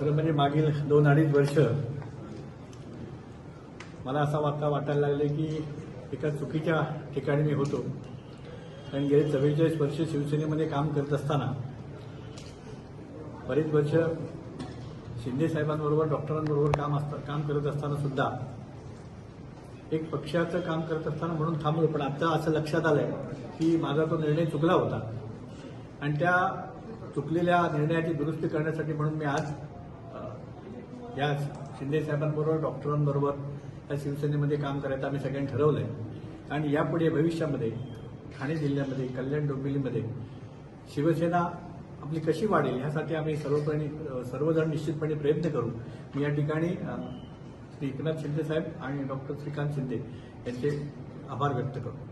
खरं म्हणजे मागील दोन अडीच वर्ष मला असा वाटता वाटायला लागले की एका चुकीच्या ठिकाणी मी होतो. कारण गेले चव्वेचाळीस वर्ष शिवसेनेमध्ये काम करत असताना बरेच वर्ष शिंदे साहेबांबरोबर डॉक्टरांबरोबर काम असता काम करत असताना सुद्धा एक पक्षाचं काम करत असताना म्हणून थांबलो. पण आता असं लक्षात आलंय की माझा तो निर्णय चुकला होता. आणि त्या चुकलेल्या निर्णयाची दुरुस्ती करण्यासाठी म्हणून मी आज या शिंदे साहेबांबरोबर डॉक्टरांबरोबर या शिवसेनेमध्ये काम करायचं आम्ही सगळ्यांनी ठरवलं आहे आणि यापुढे भविष्यामध्ये ठाणे जिल्ह्यामध्ये कल्याण डोंबिवलीमध्ये शिवसेना आपली कशी वाढेल यासाठी आम्ही सर्वपणे सर्वजण निश्चितपणे प्रयत्न करू. मी या ठिकाणी श्री एकनाथ शिंदे साहेब आणि डॉक्टर श्रीकांत शिंदे यांचे आभार व्यक्त करतो.